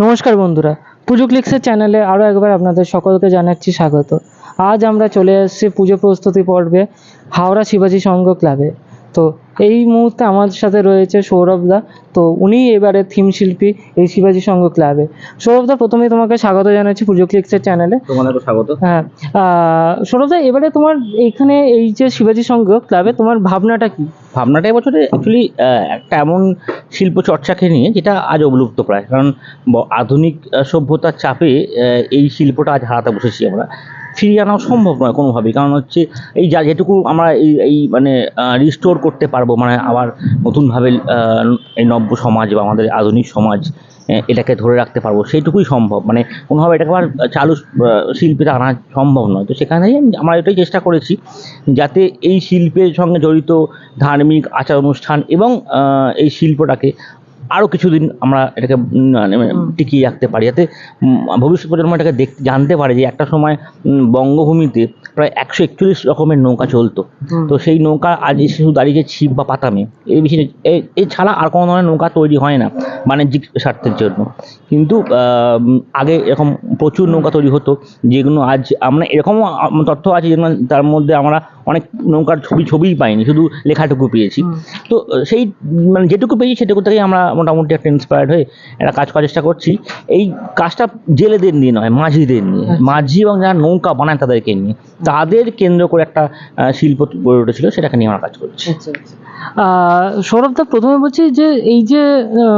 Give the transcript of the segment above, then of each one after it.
নমস্কার বন্ধুরা, পুজো ক্লিক্সের চ্যানেলে আরও একবার আপনাদের সকলকে জানাচ্ছি স্বাগত। আজ আমরা চলে আসছি পুজো প্রস্তুতি পর্বে হাওড়া শিবাজি সংঘ ক্লাবে। তো এই মুহূর্তে আমার সাথে রয়েছে সৌরভ দা। তো উনি এবারে থিম শিল্পী এই শিবাজি সংঘ ক্লাবে সৌরভ দা প্রথমেই তোমাকে স্বাগত জানাচ্ছি পুজো ক্লিক্সের চ্যানেলে তোমাদেরকে স্বাগত। হ্যাঁ সৌরভ দা এবারে তোমার এইখানে এই যে শিবাজি সংঘ ক্লাবে তোমার ভাবনাটা কি? ভাবনাটা এবছরে অ্যাকচুয়ালি একটা এমন শিল্প চর্চাকে নিয়ে যেটা আজ অবলুপ্ত প্রায়। কারণ আধুনিক সভ্যতার চাপে এই শিল্পটা আজ হারাতে বসেছি আমরা। ফিরিয়ে আনা সম্ভব নয় কোনোভাবেই। কারণ হচ্ছে এই যা যেটুকু আমরা এই এই মানে রিস্টোর করতে পারব মানে আবার নতুনভাবে এই নব্য সমাজ বা আমাদের আধুনিক সমাজ এটাকে ধরে রাখতে পারব সেইটুকুই সম্ভব। মানে কোনোভাবে এটাকে আবার চালু আহ, শিল্পীতে আনা সম্ভব নয়। তো সেখানেই আমরা এটাই চেষ্টা করেছি যাতে এই শিল্পের সঙ্গে জড়িত ধার্মিক আচার অনুষ্ঠান এবং এই শিল্পটাকে আরও কিছুদিন আমরা এটাকে মানে টিকিয়ে রাখতে পারি। যাতে ভবিষ্যৎ প্রজন্ম এটাকে দেখ জানতে পারে যে একটা সময় বঙ্গভূমিতে প্রায় একশো একচল্লিশ রকমের নৌকা চলতো। তো সেই নৌকা আজ শুধু দাঁড়িয়ে ছিপ বা পাতামে এই বিষয়ে এই- এছাড়া আর কোনো ধরনের নৌকা তৈরি হয় না বাণিজ্যিক স্বার্থের জন্য। কিন্তু আগে এরকম প্রচুর নৌকা তৈরি হতো যেগুলো আজ আমরা এরকম তথ্য আছে যেগুলো তার মধ্যে আমরা অনেক নৌকার ছবি ছবিই পাইনি শুধু লেখাটুকু পেয়েছি। তো সেই মানে যেটুকু পেয়েছি সেটুকু থেকেই আমরা মোটামুটি একটা ইন্সপায়ার্ড হয়ে একটা কাজ করার চেষ্টা করছি। এই কাজটা জেলেদের নিয়ে নয় মাঝিদের নিয়ে। আচ্ছা। মাঝি এবং যারা নৌকা বানায় তাদেরকে নিয়ে। তাদের কেন্দ্র করে একটা শিল্প গড়ে উঠেছিল সেটাকে নিয়ে আমরা কাজ করছি। আচ্ছা আচ্ছা। সৌরভ দা প্রথমে বলছি যে এই যে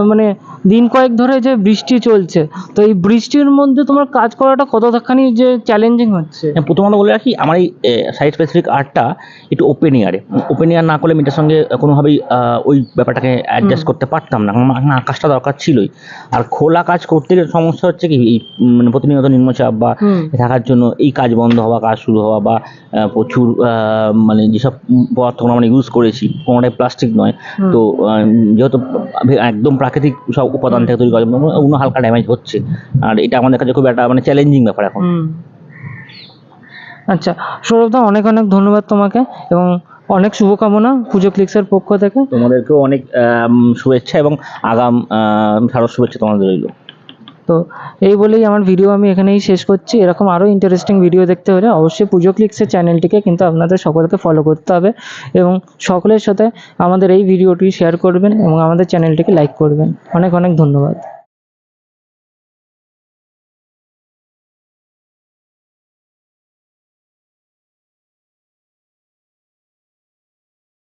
মানে দিন কয়েক ধরে যে বৃষ্টি চলছে তো এই বৃষ্টির মধ্যে তোমার কাজ করাটা কতখানি যে চ্যালেঞ্জিং হচ্ছে? হ্যাঁ, প্রথমত বলে রাখি আমার এই সাইট স্পেসিফিক আর্টটা একটু ওপেন ইয়ারে ওপেন ইয়ার না করলে আমি এটার সঙ্গে কোনোভাবেই ওই ব্যাপারটাকে অ্যাডজাস্ট করতে পারতাম না। কারণ আমার আকাশটা দরকার ছিলই। আর খোলা কাজ করতে গেলে সমস্যা হচ্ছে কি এই মানে প্রতিনিয়ত নিম্নচাপ বা থাকার জন্য এই কাজ বন্ধ হওয়া কাজ শুরু হওয়া বা প্রচুর মানে যেসব পদার্থগুলো আমরা ইউজ করেছি কোনোটাই প্লাস্টিক নয়। তো যেহেতু একদম প্রাকৃতিক সব উপাদান থেকে তৈরি করা অন্য হালকা ড্যামেজ হচ্ছে। আর এটা আমাদের কাছে খুব একটা মানে চ্যালেঞ্জিং ব্যাপার এখন। আচ্ছা সৌরভ দা অনেক অনেক ধন্যবাদ তোমাকে এবং অনেক শুভকামনা পুজো ক্লিক্সের পক্ষ থেকে। তোমাদেরকেও অনেক শুভেচ্ছা এবং আগাম শারদ শুভেচ্ছা তোমাদের রইল। তো এই বলেই আমার ভিডিও আমি এখানেই শেষ করছি। এরকম আরও ইন্টারেস্টিং ভিডিও দেখতে হলে অবশ্যই পুজো ক্লিক্সের চ্যানেলটিকে কিন্তু আপনাদের সকলকে ফলো করতে হবে এবং সকলের সাথে আমাদের এই ভিডিওটি শেয়ার করবেন এবং আমাদের চ্যানেলটিকে লাইক করবেন। অনেক অনেক ধন্যবাদ।